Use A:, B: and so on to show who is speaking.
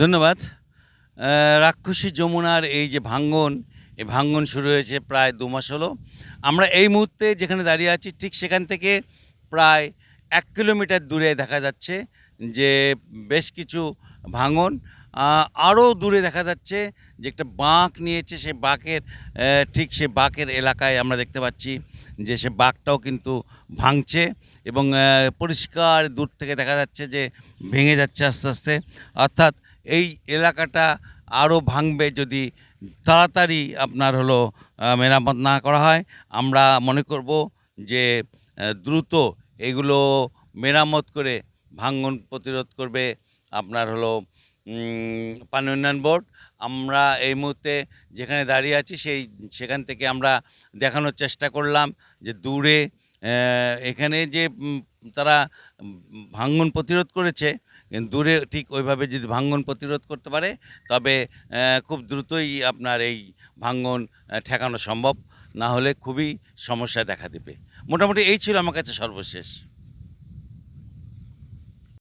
A: ধন্যবাদ। রাক্ষসী যমুনার এই যে ভাঙ্গন, এই ভাঙ্গন শুরু হয়েছে প্রায় দু মাস হলো। আমরা এই মুহূর্তে যেখানে দাঁড়িয়ে আছি, ঠিক সেখান থেকে প্রায় এক কিলোমিটার দূরে দেখা যাচ্ছে যে বেশ কিছু ভাঙন আরও দূরে দেখা যাচ্ছে যে একটা বাঁক নিয়েছে, সেই বাঁকের ঠিক সে বাঁকের এলাকায় আমরা দেখতে পাচ্ছি যে সে বাঁকটাও কিন্তু ভাঙছে এবং পরিষ্কার দূর থেকে দেখা যাচ্ছে যে ভেঙে যাচ্ছে আস্তে আস্তে। অর্থাৎ এই এলাকাটা আরও ভাঙবে যদি তাড়াতাড়ি আপনার হলো মেরামত না করা হয়। আমরা মনে করব যে দ্রুত এগুলো মেরামত করে ভাঙন প্রতিরোধ করবে আপনার হলো পানি উন্নয়ন বোর্ড। আমরা এই মুহূর্তে যেখানে দাঁড়িয়ে আছি সেই, সেখান থেকে আমরা দেখানোর চেষ্টা করলাম যে দূরে এখানে যে তারা ভাঙন প্রতিরোধ করেছে দূরে ঠিক ওইভাবে যদি ভাঙ্গন প্রতিরোধ করতে পারে, তবে খুব দ্রুতই আপনার এই ভাঙ্গন ঠেকানো সম্ভব। না হলে খুবই সমস্যা দেখা দেবে। মোটামুটি এই ছিল আমার কাছে সর্বশেষ।